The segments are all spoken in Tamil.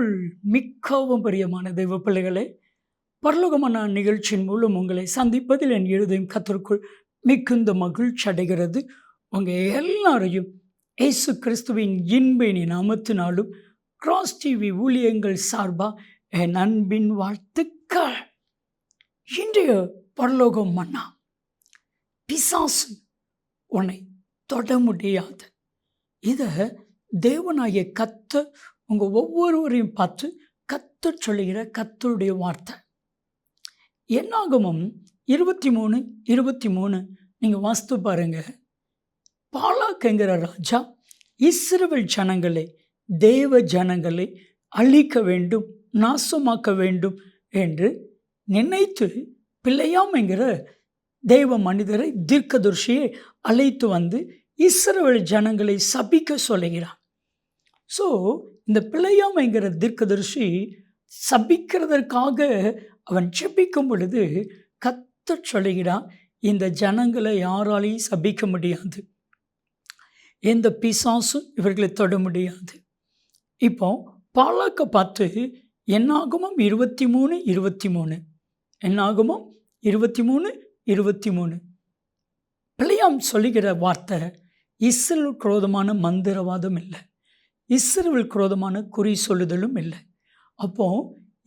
கிறிஸ்துவுக்குள் மிகவும் பிரியமான தெய்வ பிள்ளைகளே பரலோகமான நிகழ்ச்சியின் மூலம் உங்களை சந்திப்பதில் என் எழுதையும் கத்தருக்குள் மிகுந்த மகிழ்ச்சி அடைகிறது. உங்கள் எல்லாரையும் இயேசு கிறிஸ்துவின் இன்பினி நாமத்தினாலும் கிராஸ் டிவி ஊழியங்கள் சார்பாக என் அன்பின் வாழ்த்துக்கள். இன்றைய பரலோகம் மன்னா பிசாசு உன்னை தொட முடியாது. இதை தேவனாகிய கத்த உங்கள் ஒவ்வொருவரையும் பார்த்து கத்து சொல்லுகிற கத்தருடைய வார்த்தை. என்னாகமும்? இருபத்தி மூணு இருபத்தி மூணு நீங்கள் வாஸ்து பாருங்கள் பாலாக்குங்கிற ராஜா இஸ்ரவேல் ஜனங்களை தேவ ஜனங்களை அழிக்க வேண்டும் நாசமாக்க வேண்டும் என்று நினைத்து பிள்ளையாம் என்கிற தெய்வ மனிதரை தீர்க்கதர்ஷியை அழைத்து வந்து இஸ்ரவேல் ஜனங்களை சபிக்க சொல்லுகிறான் ஸோ இந்த பிள்ளையாமைங்கிற தீர்க்கதரிசி சபிக்கிறதற்காக அவன் செபிக்கும் பொழுது கத்த சொல்லுகிறான் இந்த ஜனங்களை யாராலையும் சபிக்க முடியாது. எந்த பிசாசும் இவர்களை தொட முடியாது. இப்போ பாலாக்க பார்த்து என்னாகுமோ இருபத்தி மூணு இருபத்தி மூணு என்னாகுமோ இருபத்தி மூணு இருபத்தி மூணு பிள்ளையாம் சொல்லுகிற வார்த்தை இஸ்ரல் குரோதமான மந்திரவாதம் இல்லை. இஸ்ரேல் குரோதமான குறி சொல்லுதலும் இல்லை. அப்போது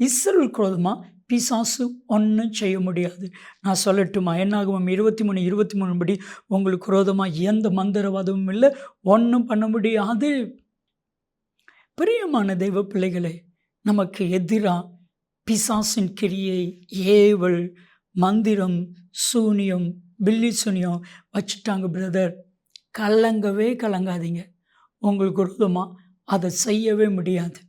இஸ்ரேல் குரோதமாக பிசாசு ஒன்றும் செய்ய முடியாது. நான் சொல்லட்டுமா? என்னாகும் இருபத்தி மூணு இருபத்தி மூணு படி உங்களுக்கு குரோதமாக எந்த மந்திரவாதமும் இல்லை. ஒன்றும் பண்ண முடியாது. பிரியமான தெய்வ பிள்ளைகளே நமக்கு எதிராக பிசாசின் கிரியை ஏவல் மந்திரம் சூனியம் பில்லி சூனியம் வச்சுட்டாங்க பிரதர் கலங்கவே கலங்காதீங்க. உங்களுக்கு விரோதமாக அதை செய்யவே முடியாது.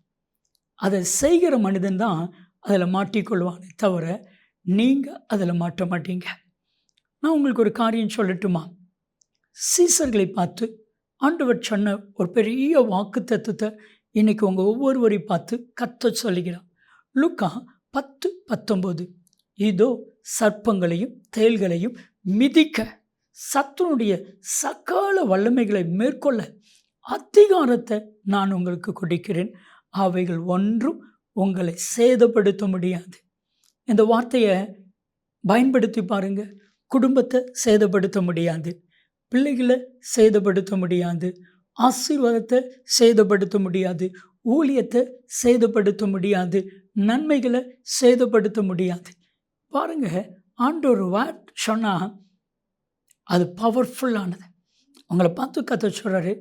அதை செய்கிற மனிதன் தான் அதில் மாட்டிக்கொள்வானே தவிர நீங்கள் அதில் மாட்ட மாட்டீங்க. நான் உங்களுக்கு ஒரு காரியம் சொல்லட்டுமா? சீசர்களை பார்த்து ஆண்டவர் சொன்ன ஒரு பெரிய வாக்கு தத்துவத்தை இன்றைக்கி உங்கள் ஒவ்வொருவரையும் பார்த்து கத்த சொல்லுகிறான் லுக்கா பத்து பத்தொம்போது. இதோ சர்ப்பங்களையும் தேள்களையும் மிதிக்க சத்துனுடைய சக்கால வல்லமைகளை மேற்கொள்ள அதிகாரத்தை நான் உங்களுக்கு கொடுக்கிறேன். அவைகள் ஒன்றும் உங்களை சேதப்படுத்த முடியாது. இந்த வார்த்தையை பயன்படுத்தி பாருங்க. குடும்பத்தை சேதப்படுத்த முடியாது. பிள்ளைகளை சேதப்படுத்த முடியாது. ஆசீர்வாதத்தை சேதப்படுத்த முடியாது. ஊழியத்தை சேதப்படுத்த முடியாது. நன்மைகளை சேதப்படுத்த முடியாது. பாருங்க ஆண்டோர் வாட் சொன்னால் அது பவர்ஃபுல்லானது உங்களை பார்த்து கற்று சொல்கிறாரு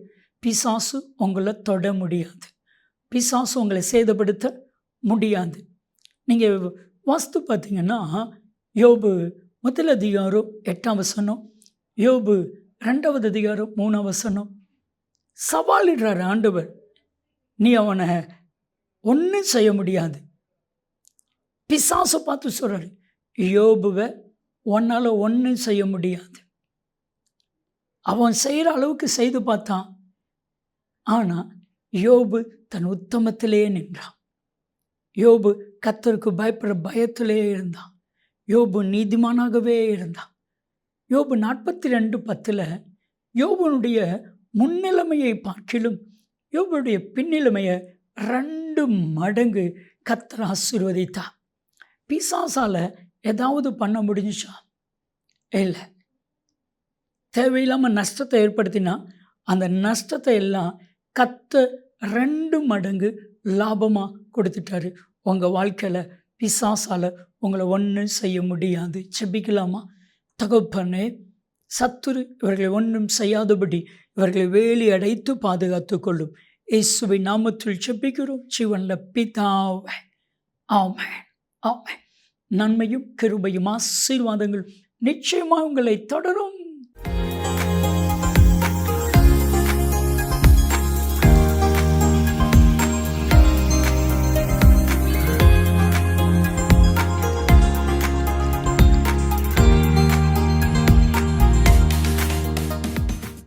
பிசாசு உங்களை தொட முடியாது. பிசாசு உங்களை சேதப்படுத்த முடியாது. நீங்கள் வாஸ்து பார்த்தீங்கன்னா யோபு முதல் அதிகாரம் எட்டாம் வசனம் யோபு ரெண்டாவது அதிகாரம் மூணாம் வசனம். சவாலிடுறார் ஆண்டவர். நீ அவனை ஒன்றும் செய்ய முடியாது. பிசாசை பார்த்து சொல்கிறாரு யோபுவை உன்னால் ஒன்றும் செய்ய முடியாது. அவன் செய்கிற அளவுக்கு செய்து பார்த்தான். ஆனால் யோபு தன் உத்தமத்திலே நின்றான். யோபு கத்தருக்கு பயப்படுற பயத்திலே இருந்தான். யோபு நீதிமானாகவே இருந்தான். யோபு நாற்பத்தி ரெண்டு பத்தில் யோபனுடைய முன்னிலைமையை பார்க்கிலும் யோபுடைய பின்னிலைமையை ரெண்டு மடங்கு கத்தர் ஆசீர்வதித்தான் பிசாசால் ஏதாவது பண்ண முடிஞ்சுச்சா? இல்லை. தேவையில்லாமல் நஷ்டத்தை ஏற்படுத்தினா அந்த நஷ்டத்தை எல்லாம் கத்த ரெண்டு மடங்கு லாபமாக கொடுத்துட்டாரு. உங்கள் வாழ்க்கையில் பிசாசால் உங்களை ஒன்றும் செய்ய முடியாது. செபிக்கலாமா தகப்பனே சத்துரு இவர்களை ஒன்றும் செய்யாதபடி இவர்களை வேலி அடைத்து பாதுகாத்து கொள்ளும். இயேசுவை நாமத்தில் செப்பிக்கிறோம் சிவனில் பிதாவை. ஆமே ஆமே நன்மையும் கிருபையும் ஆசீர்வாதங்கள் நிச்சயமாக உங்களை தொடரும்.